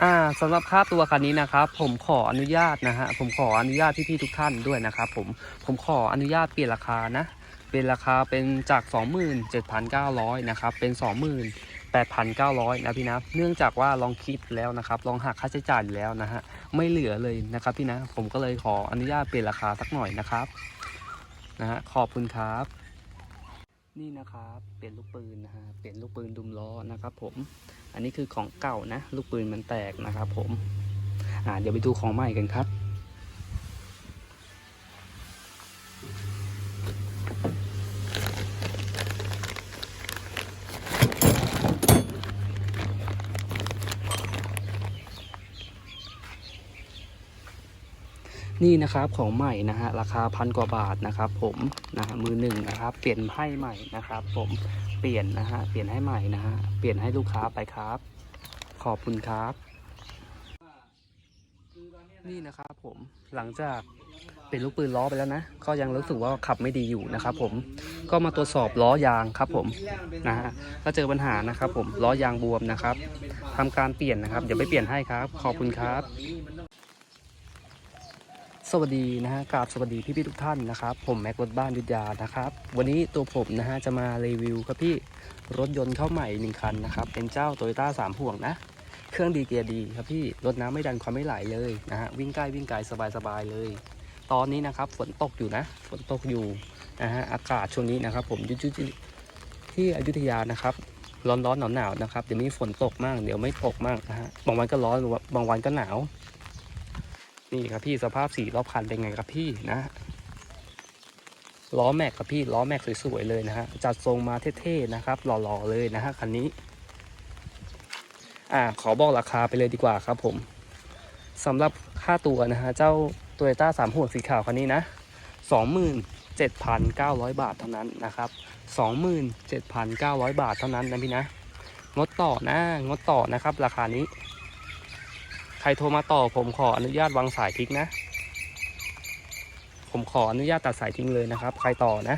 อ่าสำหรับค่าตัวคันนี้นะครับ ผมขออนุญาตนะฮะผมขออนุญาตพี่ๆทุกท่านด้วยนะครับผมผมขออนุญาตเปลี่ยนราคานะเป็นราคาเป็นจาก 27,900นะครับเป็น 28,900นะพี่นะเนื่องจากว่าลองคิดแล้วนะครับ ลองหักค่าใช้จ่ายแล้วนะฮะไม่เหลือเลยนะครับพี่นะผมก็เลยขออนุญาตเปลี่ยนราคาสักหน่อยนะครับนะฮะขอบคุณครับ นี่นะครับเปลี่ยนลูกปืนนะฮะเปลี่ยนลูกปืนดุมล้อนะครับผมอันนี้คือของเก่านะ ลูกปืนมันแตกนะครับผมอ่าเดี๋ยวไปดูของใหม่กันครับ นี่นะครับของใหม่นะฮะราคาพันกว่าบาทนะครับ ผมนะฮะมือหนึ่งนะครับ เปลี่ยนให้ใหม่นะครับ ผมเปลี่ยนนะฮะเปลี่ยนให้ใหม่นะฮะเปลี่ยนให้ลูกค้าไปครับ ขอบคุณครับ นี่นะครับผมหลังจากเป็นลูกปืนล้อไปแล้วนะก็ยังรู้สึกว่าขับไม่ดีอยู่นะครับ ผมก็มาตรวจสอบล้อยางครับ ผมนะฮะก็เจอปัญหานะครับ ผมล้อยางบวมนะครับทำการเปลี่ยนนะครับ เดี๋ยวไปเปลี่ยนให้ครับ ขอบคุณครับ สวัสดีนะฮะกราบสวัสดีพี่ๆทุกท่านนะครับ ผมแม็กรถบ้านยุทธยานะครับ วันนี้ตัวผมนะฮะจะมารีวิวครับพี่รถยนต์เข้าใหม่หนึ่งคันนะครับ เป็นเจ้าโตโยต้าสามห่วงนะ เครื่องดีเกียร์ดีครับพี่รถน้ำไม่ดันความไม่ไหลเลยนะฮะวิ่งใกล้วิ่งไกลสบายๆเลย ตอนนี้นะครับฝนตกอยู่นะ ฝนตกอยู่นะฮะอากาศช่วงนี้นะครับ ผมยุทธที่อยุธยานะครับร้อนๆหนาวๆนะครับเดี๋ยวนี้ฝนตกมากเดี๋ยวไม่ตกมากนะฮะบางวันก็ร้อนบางวันก็หนาว นี่ครับพี่สภาพสีรอบคันเป็นไงครับพี่นะล้อแม็กครับพี่ล้อแม็กสวยๆเลยนะฮะจัดทรงมาเท่ๆนะครับ หล่อๆเลยนะฮะคันนี้ อ่าขอบอกราคาไปเลยดีกว่าครับผมสำหรับค่าตัวนะฮะเจ้า t o y ยต้าสามห่วสีขาวคันนี้นะสองหมื่นเจ็ดพันเก้าร้อยบาทเท่านั้นนะครับสองหมื่นเจ็ดพันเก้าร้อยบาทเท่านั้นนะพี่นะงดต่อนะงดต่อนะครับ ราคานี้ ใครโทรมาต่อ ผมขออนุญาตวางสายทิ้งนะ ผมขออนุญาตตัดสายทิ้งเลยนะครับ ใครต่อนะ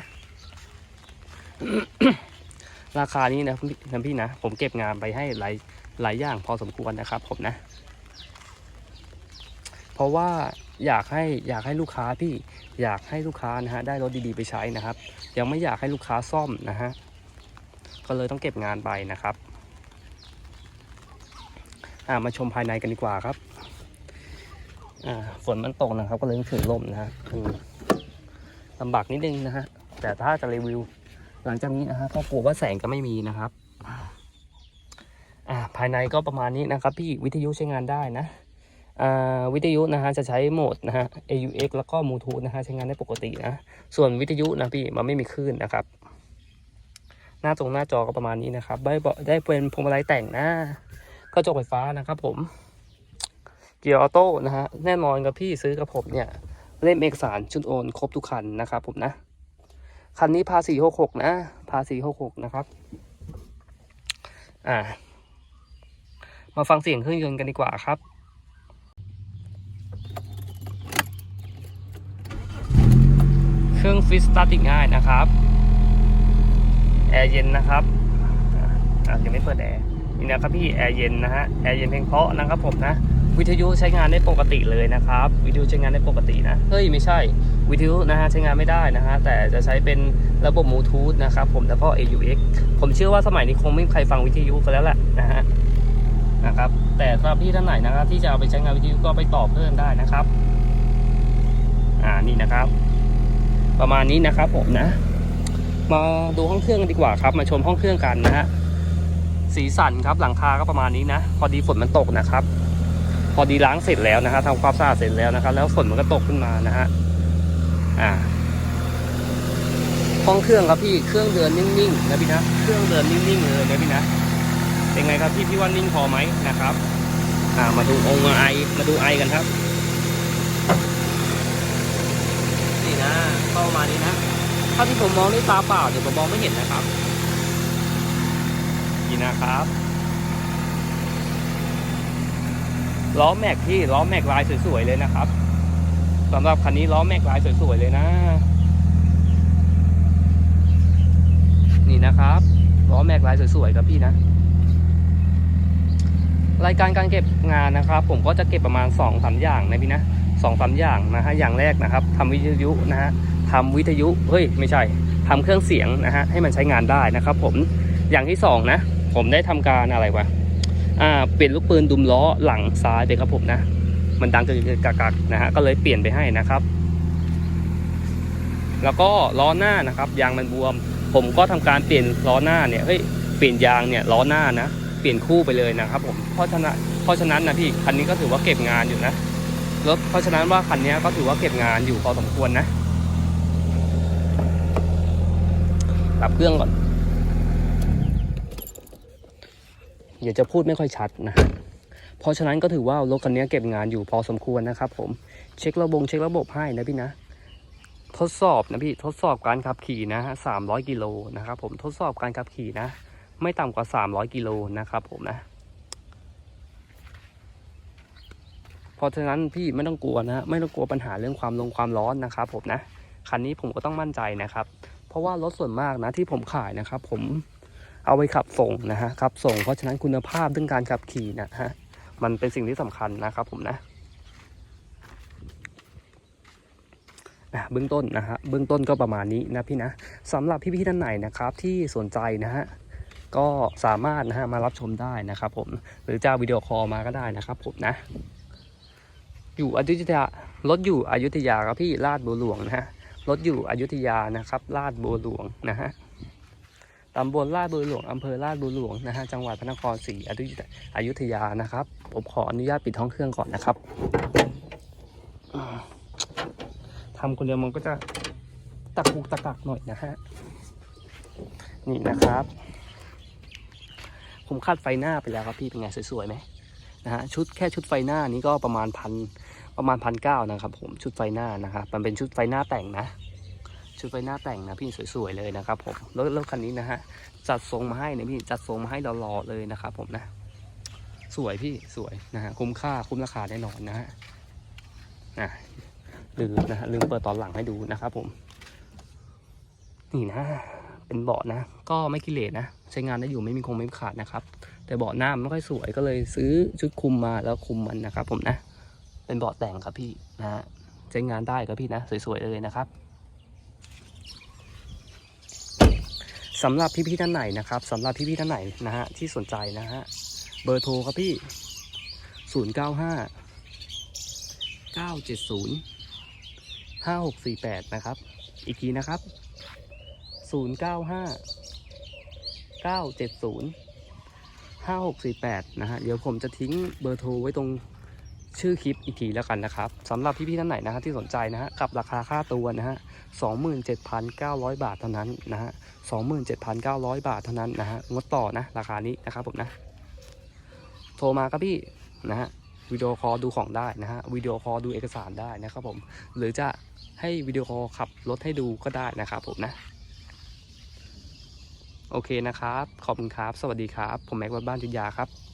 ราคานี้นะพี่นะพี่นะ ผมเก็บงานไปให้หลายหลายอย่างพอสมควรนะครับ ผมนะ เพราะว่าอยากให้อยากให้ลูกค้าพี่อยากให้ลูกค้านะฮะได้รถดีๆไปใช้นะครับ ยังไม่อยากให้ลูกค้าซ่อมนะฮะก็เลยต้องเก็บงานไปนะครับ อ่ามาชมภายในกันดีกว่าครับอ่าฝนมันตกนะครับ ก็เลยต้องถือร่มนะฮะอืมลำบากนิดนึงนะฮะแต่ถ้าจะรีวิว หลังจากนี้นะฮะก็กลัวว่าแสงจะไม่มีนะครับอ่าภายในก็ประมาณนี้นะครับ พี่วิทยุใช้งานได้นะอ่าวิทยุนะฮะจะใช้โหมดนะฮะ AUX แล้วก็บลูทูธนะฮะใช้งานได้ปกตินะส่วนวิทยุนะพี่มันไม่มีคลื่นนะครับ หน้าตรงหน้าจอก็ประมาณนี้นะครับได้ได้เป็นพวงมาลัยแต่งนะ กระจกไฟฟ้านะครับผม เกียร์ออโต้นะฮะแน่นอนกับพี่ซื้อกับผมเนี่ยเล่มเอกสารชุดโอนครบทุกคันนะครับผมนะ คันนี้พาสี่หกหกนะพาสี่หกหกนะครับ อ่า มาฟังเสียงเครื่องยนต์กันดีกว่าครับเครื่องฟิสตาร์ติดง่ายนะครับ แอร์เย็นนะครับ อ่ายังไม่เปิดแอร์ นี่นะครับพี่แอร์เย็นนะฮะแอร์เย็นเพลงเพราะนะครับผมนะวิทยุใช้งานได้ปกติเลยนะครับวิทยุใช้งานได้ปกตินะเฮ้ยไม่ใช่ วิทยุนะฮะใช้งานไม่ได้นะฮะแต่จะใช้เป็นระบบบลูทูธนะครับผมแล้วก็ AUX ผมเชื่อว่าสมัยนี้คงไม่มีใครฟังวิทยุกันแล้วแหละนะฮะนะครับแต่สำหรับพี่ท่านไหนนะครับที่จะเอาไปใช้งานวิทยุก็ไปต่อเพิ่มได้นะครับอ่านี่นะครับ ประมาณนี้นะครับผมนะ มาดูห้องเครื่องกันดีกว่าครับ มาชมห้องเครื่องกันนะฮะ สีสันครับหลังคาก็ประมาณนี้นะ พอดีฝนมันตกนะครับ พอดีล้างเสร็จแล้วนะฮะทำความสะอาดเสร็จแล้วนะครับ แล้วฝนมันก็ตกขึ้นมานะฮะอ่าห้องเครื่องครับพี่เครื่องเดินนิ่งๆนะพี่นะเครื่องเดินนิ่งๆเลยนะพี่นะเป็นไงครับพี่พี่ว่านิ่งพอไหมนะครับ อ่ามาดูองค์ไอมาดูไอกันครับนี่นะเข้ามานี้นะถ้าที่ผมมองด้วยตาเปล่าเดี๋ยวผมมองไม่เห็นนะครับ นี่นะครับล้อแม็กพี่ล้อแม็กลายสวยๆเลยนะครับสำหรับคันนี้ล้อแม็กลายสวยๆเลยนะ นี่นะครับล้อแม็กลายสวยๆครับพี่นะ รายการการเก็บงานนะครับ ผมก็จะเก็บประมาณ2อสาอย่างนะพี่นะสองสาอย่างนะฮะอย่างแรกนะครับทำวิทยุนะฮะทำวิทยุเฮ้ยไม่ใช่ทำเครื่องเสียงนะฮะให้มันใช้งานได้นะครับ ผมอย่างที่สองนะ ผมได้ทำการอะไรวะอ่าเปลี่ยนลูกปืนดุมล้อหลังซ้ายไปครับผมนะ มันดังเกินกักๆนะฮะก็เลยเปลี่ยนไปให้นะครับ แล้วก็ล้อหน้านะครับ ยางมันบวม ผมก็ทำการเปลี่ยนล้อหน้าเนี่ยเฮ้ยเปลี่ยนยางเนี่ยล้อหน้านะเปลี่ยนคู่ไปเลยนะครับ ผมเพราะฉะนั้นเพราะฉะนั้นนะพี่คันนี้ก็ถือว่าเก็บงานอยู่นะรถเพราะฉะนั้นว่าคันนี้ก็ถือว่าเก็บงานอยู่พอสมควรนะดับเครื่องก่อน เดี๋ยวจะพูดไม่ค่อยชัดนะเพราะฉะนั้นก็ถือว่ารถคันนี้เก็บงานอยู่พอสมควรนะครับ ผมเช็คระบบเช็คระบบให้นะพี่นะ ทดสอบนะพี่ทดสอบการขับขี่นะฮะสามร้อยกิโลนะครับผมทดสอบการขับขี่นะ ไม่ต่ำกว่าสามร้อยกิโลนะครับผมนะเพราะฉะนั้นพี่ไม่ต้องกลัวนะไม่ต้องกลัวปัญหาเรื่องความลงความร้อนนะครับผมนะคันนี้ผมก็ต้องมั่นใจนะครับ เพราะว่ารถส่วนมากนะที่ผมขายนะครับ ผม เอาไว้ขับส่งนะฮะขับส่งเพราะฉะนั้นคุณภาพเรื่องการขับขี่นะฮะมันเป็นสิ่งที่สำคัญนะครับผมนะอะเบื้องต้นนะฮะเบื้องต้นก็ประมาณนี้นะพี่นะสำหรับพี่ๆท่านไหนนะครับที่สนใจนะฮะก็สามารถนะฮะมารับชมได้นะครับผมหรือจะวิดีโอคอลมาก็ได้นะครับผมนะ อยู่อยุธยารถอยู่อยุธยาครับพี่ลาดบัวหลวงนะฮะรถอยู่อยุธยานะครับลาดบัวหลวงนะฮะ ตำบลลาดบัวหลวงอำเภอลาดบัวหลวงนะฮะจังหวัดพระนครศรีอยุธยุธยานะครับ ผมขออนุญาตปิดห้องเครื่องก่อนนะครับทำคนเดียวมันก็จะตะกุกตะกักหน่อยนะฮะนี่นะครับ ผมคาดไฟหน้าไปแล้วครับพี่เป็นไงสวยๆไหมนะฮะชุดแค่ชุดไฟหน้านี้ก็ประมาณพันประมาณพันเก้านะครับ ผมชุดไฟหน้านะครับมันเป็นชุดไฟหน้าแต่งนะ ชุดไฟหน้าแต่งนะพี่สวยๆเลยนะครับผมรถรถคันนี้นะฮะจัดทรงมาให้นะพี่จัดทรงมาให้หล่อๆเลยนะครับผมนะ สวยพี่สวยนะฮะคุ้มค่าคุ้มราคาแน่นอนนะฮะอะลืมนะฮะลืมเปิดตอนหลังให้ดูนะครับผม นี่นะ เป็นเบาะนะ ก็ไม่กิเลสนะ ใช้งานได้อยู่ไม่มีคงไม่มีขาดนะครับ แต่เบาะหน้ามันไม่ค่อยสวยก็เลยซื้อชุดคุมมาแล้วคุมมันนะครับผมนะ เป็นเบาะแต่งครับพี่นะฮะใช้งานได้ครับพี่นะ สวยๆเลยนะครับ สำหรับพี่ๆท่านไหนนะครับสำหรับพี่ๆท่านไหนนะฮะที่สนใจนะฮะเบอร์โทรครับพี่ 0 9 5 9 7 0ห้าหกสี่แปดนะครับ อีกทีนะครับศูนย์เก้าห้าเก้าเจ็ดศูนย์ห้าหกสี่แปดนะฮะเดี๋ยวผมจะทิ้งเบอร์โทรไว้ตรง ชื่อคลิปอีกทีแล้วกันนะครับสำหรับพี่ๆท่านไหนนะฮะที่สนใจนะฮะกับราคาค่าตัวนะฮะสองหมื่นเจ็ดพันเก้าร้อยบาทเท่านั้นนะฮะสองหมื่นเจ็ดพันเก้าร้อยบาทเท่านั้นนะฮะงดต่อนะราคานี้นะครับผมนะ โทรมาครับพี่นะฮะวิดีโอคอลดูของได้นะฮะวิดีโอคอลดูเอกสารได้นะครับผม หรือจะให้วิดีโอคอลขับรถให้ดูก็ได้นะครับผมนะ โอเคนะครับ ขอบคุณครับ สวัสดีครับ ผมแม็กซ์วัดบ้านจุยาครับ